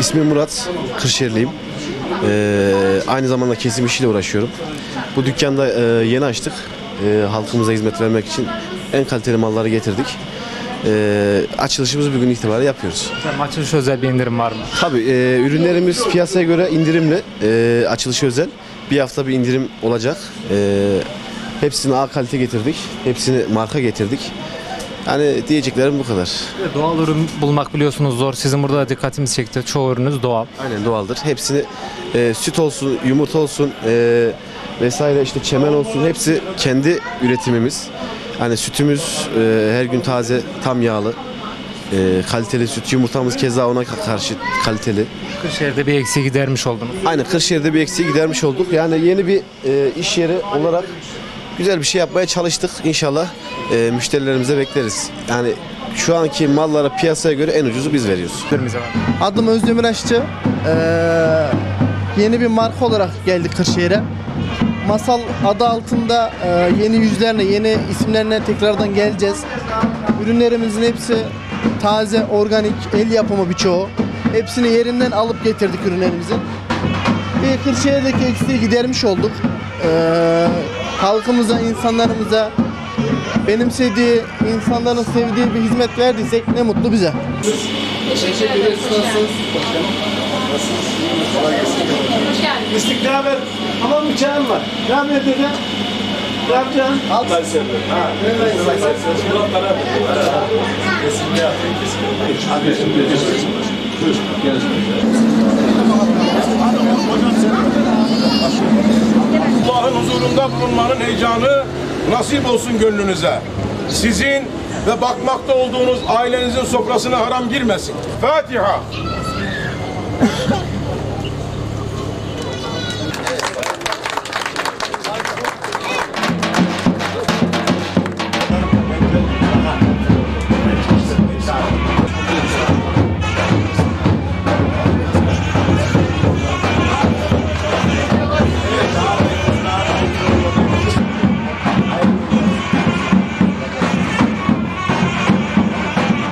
İsmim Murat, Kırşehirliyim. Ee, aynı zamanda kesim işiyle uğraşıyorum. Bu dükkanda e, yeni açtık. E, halkımıza hizmet vermek için en kaliteli malları getirdik. E, açılışımızı bugün itibariyle yapıyoruz. Efendim açılış özel bir indirim var mı? Tabii e, ürünlerimiz piyasaya göre indirimli, e, açılışı özel. Bir hafta bir indirim olacak. E, hepsini A kalite getirdik, hepsini marka getirdik. Yani diyeceklerim bu kadar. Doğal ürün bulmak biliyorsunuz zor. Sizin burada da dikkatimizi çekti. Çoğu ürününüz doğal. Aynen doğaldır. Hepsini e, süt olsun, yumurta olsun e, vesaire işte çemen olsun hepsi kendi üretimimiz. Hani sütümüz e, her gün taze, tam yağlı. E, kaliteli süt, yumurtamız keza ona karşı kaliteli. Kırşehir'de bir eksiği gidermiş oldunuz. Aynen Kırşehir'de bir eksiği gidermiş olduk. Yani yeni bir e, iş yeri olarak güzel bir şey yapmaya çalıştık. İnşallah e, müşterilerimize bekleriz. Yani şu anki mallara piyasaya göre en ucuzu biz veriyoruz. Adım Özdemir Aşçı. Ee, yeni bir marka olarak geldik Kırşehir'e. Masal adı altında e, yeni yüzlerle, yeni isimlerle tekrardan geleceğiz. Ürünlerimizin hepsi taze, organik, el yapımı birçoğu. Hepsini yerinden alıp getirdik ürünlerimizi. Bir Kırşehir'deki eksiği gidermiş olduk. Ee, halkımıza, insanlarımıza benimsediği, insanların sevdiği bir hizmet verdiysek ne mutlu bize. Teşekkür ederiz. Nasılsınız? Haber? Tamam bir çayım var. Ne haber dede? Ne yapacaksın? Al. Ben seni. Ha. Allah'ın bulunmanın heyecanı nasip olsun gönlünüze. Sizin ve bakmakta olduğunuz ailenizin sofrasına haram girmesin. Fatiha.